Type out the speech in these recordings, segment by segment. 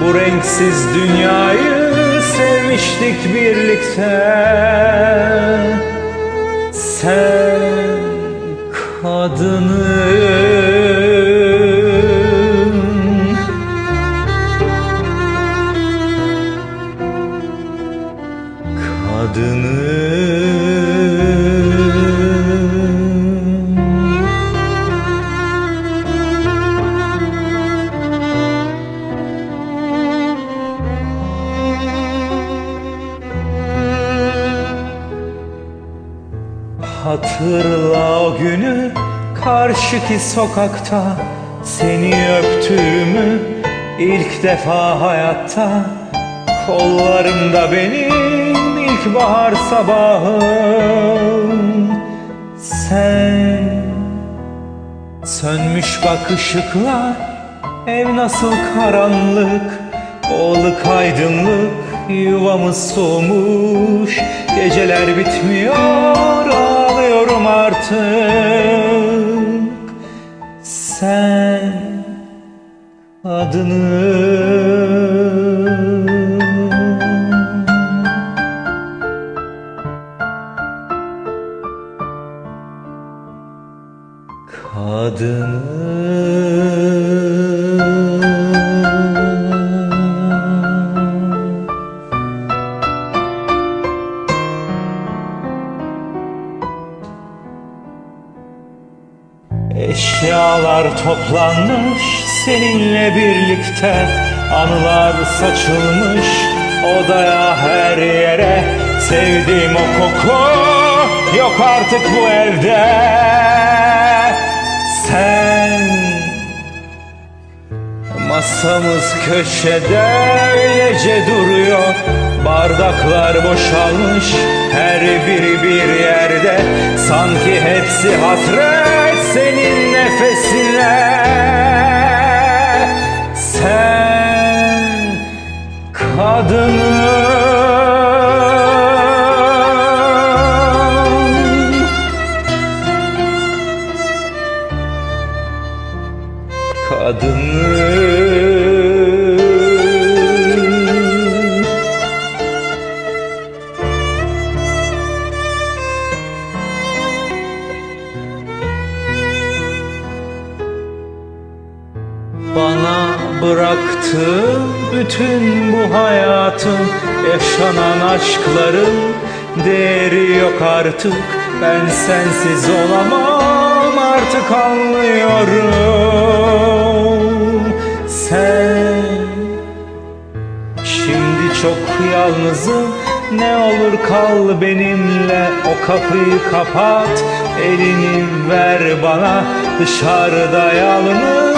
Bu renksiz dünyayı sevmiştik birlikte. Sen kadının kadının Hatırla o günü karşıki sokakta Seni öptüğümü ilk defa hayatta. Kollarımda benim ilkbahar sabahım. Sen Sönmüş bak ışıklar Ev nasıl karanlık? Oğluk aydınlık Yuvamız soğumuş Geceler bitmiyor Ağlıyorum artık Sen Adını. Kadını Eşyalar toplanmış seninle birlikte. Anılar saçılmış odaya her yere. Sevdiğim o koku yok artık bu evde. Sen Masamız köşede öylece duruyor. Bardaklar boşalmış her biri bir yerde. Sanki hepsi hasret senin nefesine. Sen kadının kadını Bana bıraktı bütün bu hayatın Yaşanan aşkların değeri yok artık. Ben sensiz olamam artık anlıyorum. Sen Şimdi çok yalnızım ne olur kal benimle O kapıyı kapat elini ver bana Dışarıda yalnız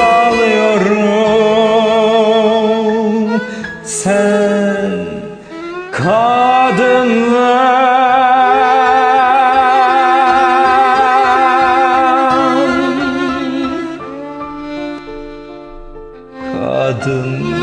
ağlıyorum. Sen kadınlar Kadın